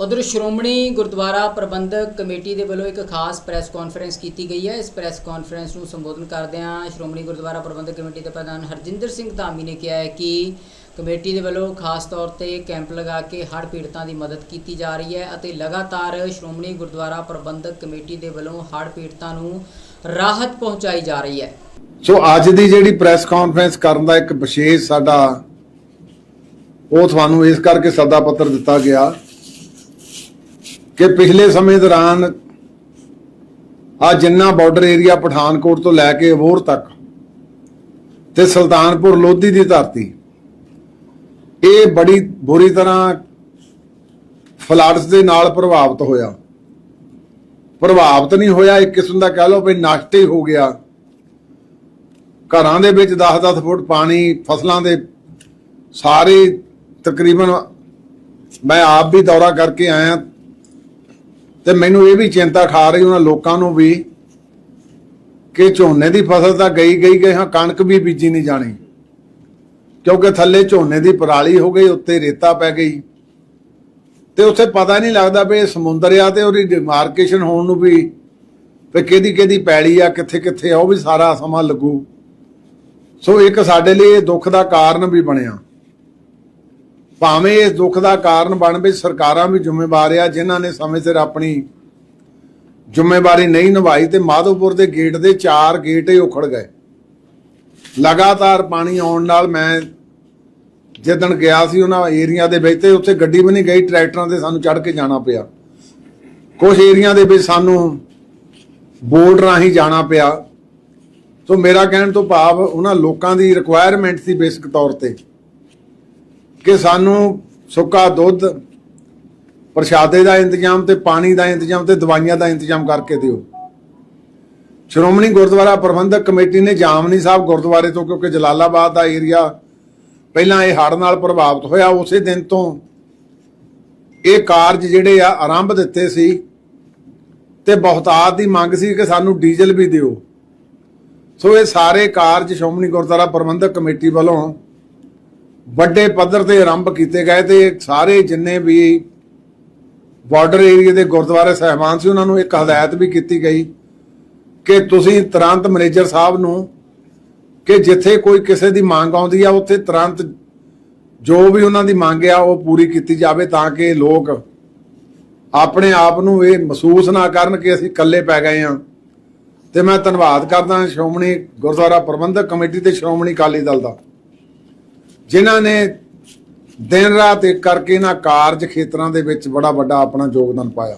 ਉਧਰ ਸ਼੍ਰੋਮਣੀ ਗੁਰਦੁਆਰਾ ਪ੍ਰਬੰਧਕ ਕਮੇਟੀ ਦੇ ਵੱਲੋਂ ਇੱਕ ਖਾਸ ਪ੍ਰੈਸ ਕਾਨਫਰੰਸ ਕੀਤੀ ਗਈ ਹੈ। ਇਸ ਪ੍ਰੈਸ ਕਾਨਫਰੰਸ ਨੂੰ ਸੰਬੋਧਨ ਕਰਦਿਆਂ ਸ਼੍ਰੋਮਣੀ ਗੁਰਦੁਆਰਾ ਪ੍ਰਬੰਧਕ ਕਮੇਟੀ ਦੇ ਪ੍ਰਧਾਨ ਹਰਜਿੰਦਰ ਸਿੰਘ ਧਾਮੀ ਨੇ ਕਿਹਾ ਹੈ ਕਿ ਕਮੇਟੀ ਦੇ ਵੱਲੋਂ ਖਾਸ ਤੌਰ ਤੇ ਕੈਂਪ ਲਗਾ ਕੇ ਹੜ੍ਹ ਪੀੜਤਾਂ ਦੀ ਮਦਦ ਕੀਤੀ ਜਾ ਰਹੀ ਹੈ ਅਤੇ ਲਗਾਤਾਰ ਸ਼੍ਰੋਮਣੀ ਗੁਰਦੁਆਰਾ ਪ੍ਰਬੰਧਕ ਕਮੇਟੀ ਦੇ ਵੱਲੋਂ ਹੜ੍ਹ ਪੀੜਤਾਂ ਨੂੰ ਰਾਹਤ ਪਹੁੰਚਾਈ ਜਾ ਰਹੀ ਹੈ। ਸੋ ਅੱਜ ਦੀ ਜਿਹੜੀ ਪ੍ਰੈਸ ਕਾਨਫਰੰਸ ਕਰਨ ਦਾ ਇੱਕ ਵਿਸ਼ੇਸ਼ ਸਾਡਾ ਉਹ ਤੁਹਾਨੂੰ ਇਸ ਕਰਕੇ ਸੱਦਾ ਪੱਤਰ ਦਿੱਤਾ ਗਿਆ ਕਿ ਪਿਛਲੇ ਸਮੇਂ ਦੌਰਾਨ ਆ ਜਿੰਨਾ ਬਾਰਡਰ ਏਰੀਆ ਪਠਾਨਕੋਟ ਤੋਂ ਲੈ ਕੇ ਅਬੋਹਰ ਤੱਕ ਤੇ ਸੁਲਤਾਨਪੁਰ ਲੋਧੀ ਦੀ ਧਰਤੀ, ਇਹ ਬੜੀ ਬੁਰੀ ਤਰ੍ਹਾਂ ਫਲੱਡਸ ਦੇ ਨਾਲ ਪ੍ਰਭਾਵਿਤ ਹੋਇਆ। ਪ੍ਰਭਾਵਿਤ ਨਹੀਂ ਹੋਇਆ, ਇੱਕ ਕਿਸਮ ਦਾ ਕਹਿ ਲਓ ਵੀ ਨਸ਼ਟ ਹੀ ਹੋ ਗਿਆ। ਘਰਾਂ ਦੇ ਵਿੱਚ 10-10 ਫੁੱਟ ਪਾਣੀ, ਫਸਲਾਂ ਦੇ ਸਾਰੇ ਤਕਰੀਬਨ ਮੈਂ ਆਪ ਵੀ ਦੌਰਾ ਕਰਕੇ ਆਇਆ ਤੇ ਮੈਨੂੰ ਇਹ ਵੀ ਚਿੰਤਾ ਖਾ ਰਹੀ ਉਹਨਾਂ ਲੋਕਾਂ ਨੂੰ ਵੀ ਕਿ ਝੋਨੇ ਦੀ ਫਸਲ ਤਾਂ ਗਈ ਗਈ ਗਈ, ਹਾਂ, ਕਣਕ ਵੀ ਬੀਜੀ ਨਹੀਂ ਜਾਣੀ। ਕਿਉਂਕਿ ਥੱਲੇ ਝੋਨੇ ਦੀ ਪਰਾਲੀ ਹੋ ਗਈ, ਉੱਤੇ ਰੇਤਾ ਪੈ ਗਈ। ਤੇ ਉੱਥੇ ਪਤਾ ਨਹੀਂ ਲੱਗਦਾ ਵੀ ਇਹ ਸਮੁੰਦਰ ਆ ਤੇ ਉਹਦੀ ਡਿਮਾਰਕੇਸ਼ਨ ਹੋਣ ਨੂੰ ਵੀ ਵੀ ਕਿਹਦੀ ਕਿਹਦੀ ਪੈਲੀ ਆ, ਕਿੱਥੇ ਕਿੱਥੇ ਆ, ਉਹ ਵੀ ਸਾਰਾ ਸਮਾਂ ਲੱਗੂ। ਸੋ ਇੱਕ ਸਾਡੇ ਲਈ ਇਹ ਦੁੱਖ ਦਾ ਕਾਰਨ ਵੀ ਬਣਿਆ। ਭਾਵੇਂ ਇਸ ਦੁੱਖ ਦਾ ਕਾਰਨ ਬਣ ਵੀ ਸਰਕਾਰਾਂ ਵੀ ਜ਼ਿੰਮੇਵਾਰ ਆ, ਜਿਨ੍ਹਾਂ ਨੇ ਸਮੇਂ ਸਿਰ ਆਪਣੀ ਜ਼ਿੰਮੇਵਾਰੀ ਨਹੀਂ ਨਿਭਾਈ ਤੇ ਮਾਧੋਪੁਰ ਦੇ ਗੇਟ ਦੇ ਚਾਰ ਗੇਟ ਹੀ ਉਖੜ ਗਏ। ਲਗਾਤਾਰ ਪਾਣੀ ਆਉਣ ਨਾਲ ਮੈਂ ਜਿੱਦਣ ਗਿਆ ਸੀ ਉਹਨਾਂ ਏਰੀਆ ਦੇ ਵਿੱਚ ਤੇ ਉੱਥੇ ਗੱਡੀ ਵੀ ਨਹੀਂ ਗਈ, ਟਰੈਕਟਰਾਂ ਤੇ ਸਾਨੂੰ ਚੜ੍ਹ ਕੇ ਜਾਣਾ ਪਿਆ। ਕੁਝ ਏਰੀਆ ਦੇ ਵਿੱਚ ਸਾਨੂੰ ਬੋਰਡ ਰਾਹੀਂ ਜਾਣਾ ਪਿਆ। ਸੋ ਮੇਰਾ ਕਹਿਣ ਤੋਂ ਭਾਵ ਉਹਨਾਂ ਲੋਕਾਂ ਦੀ ਰਿਕੁਆਇਰਮੈਂਟ ਸੀ ਬੇਸਿਕ ਤੌਰ ਤੇ। ਕਿ ਸਾਨੂੰ ਸੁੱਕਾ ਦੁੱਧ, ਪ੍ਰਸ਼ਾਦੇ ਦਾ ਇੰਤਜ਼ਾਮ ਤੇ ਪਾਣੀ ਦਾ ਇੰਤਜ਼ਾਮ ਤੇ ਦਵਾਈਆਂ ਦਾ ਇੰਤਜ਼ਾਮ ਕਰਕੇ ਦਿਓ। ਸ਼੍ਰੋਮਣੀ ਗੁਰਦੁਆਰਾ ਪ੍ਰਬੰਧਕ ਕਮੇਟੀ ਨੇ ਜਾਮਨੀ ਸਾਹਿਬ ਗੁਰਦੁਆਰੇ ਤੋਂ, ਕਿਉਂਕਿ ਜਲਾਲਾਬਾਦ ਦਾ ਏਰੀਆ ਪਹਿਲਾਂ ਇਹ ਹੜ੍ਹ ਨਾਲ ਪ੍ਰਭਾਵਿਤ ਹੋਇਆ, ਉਸੇ ਦਿਨ ਤੋਂ ਇਹ ਕਾਰਜ ਜਿਹੜੇ ਆ ਆਰੰਭ ਦਿੱਤੇ ਸੀ ਤੇ ਬਹੁਤਾਤ ਦੀ ਮੰਗ ਸੀ ਕਿ ਸਾਨੂੰ ਡੀਜ਼ਲ ਵੀ ਦਿਓ। ਸੋ ਇਹ ਸਾਰੇ ਕਾਰਜ ਸ਼੍ਰੋਮਣੀ ਗੁਰਦੁਆਰਾ ਪ੍ਰਬੰਧਕ ਕਮੇਟੀ ਵੱਲੋਂ ਵੱਡੇ ਪੱਧਰ ਤੇ ਆਰੰਭ ਕੀਤੇ ਗਏ ਤੇ ਸਾਰੇ ਜਿੰਨੇ ਵੀ ਬਾਰਡਰ ਏਰੀਆ ਦੇ ਗੁਰਦੁਆਰੇ ਸਹਿਬਾਨ ਸੀ, ਉਹਨਾਂ ਨੂੰ ਇੱਕ ਹਦਾਇਤ ਵੀ ਕੀਤੀ ਗਈ ਕਿ ਤੁਸੀਂ ਤੁਰੰਤ ਮੈਨੇਜਰ ਸਾਹਿਬ ਨੂੰ ਕਿ ਜਿੱਥੇ ਕੋਈ ਕਿਸੇ ਦੀ ਮੰਗ ਆਉਂਦੀ ਆ, ਉੱਥੇ ਤੁਰੰਤ ਜੋ ਵੀ ਉਹਨਾਂ ਦੀ ਮੰਗ ਆ, ਉਹ ਪੂਰੀ ਕੀਤੀ ਜਾਵੇ ਤਾਂ ਕਿ ਲੋਕ ਆਪਣੇ ਆਪ ਨੂੰ ਇਹ ਮਹਿਸੂਸ ਨਾ ਕਰਨ ਕਿ ਅਸੀਂ ਇਕੱਲੇ ਪੈ ਗਏ ਹਾਂ ਤੇ ਮੈਂ ਧੰਨਵਾਦ ਕਰਦਾ ਸ਼੍ਰੋਮਣੀ ਗੁਰਦੁਆਰਾ ਪ੍ਰਬੰਧਕ ਕਮੇਟੀ ਤੇ ਸ਼੍ਰੋਮਣੀ ਅਕਾਲੀ ਦਲ ਦਾ। ਜਿਨ੍ਹਾਂ ਨੇ ਦਿਨ ਰਾਤ ਇੱਕ ਕਰਕੇ ਇਹਨਾਂ ਕਾਰਜ ਖੇਤਰਾਂ ਦੇ ਵਿੱਚ ਬੜਾ ਵੱਡਾ ਆਪਣਾ ਯੋਗਦਾਨ ਪਾਇਆ।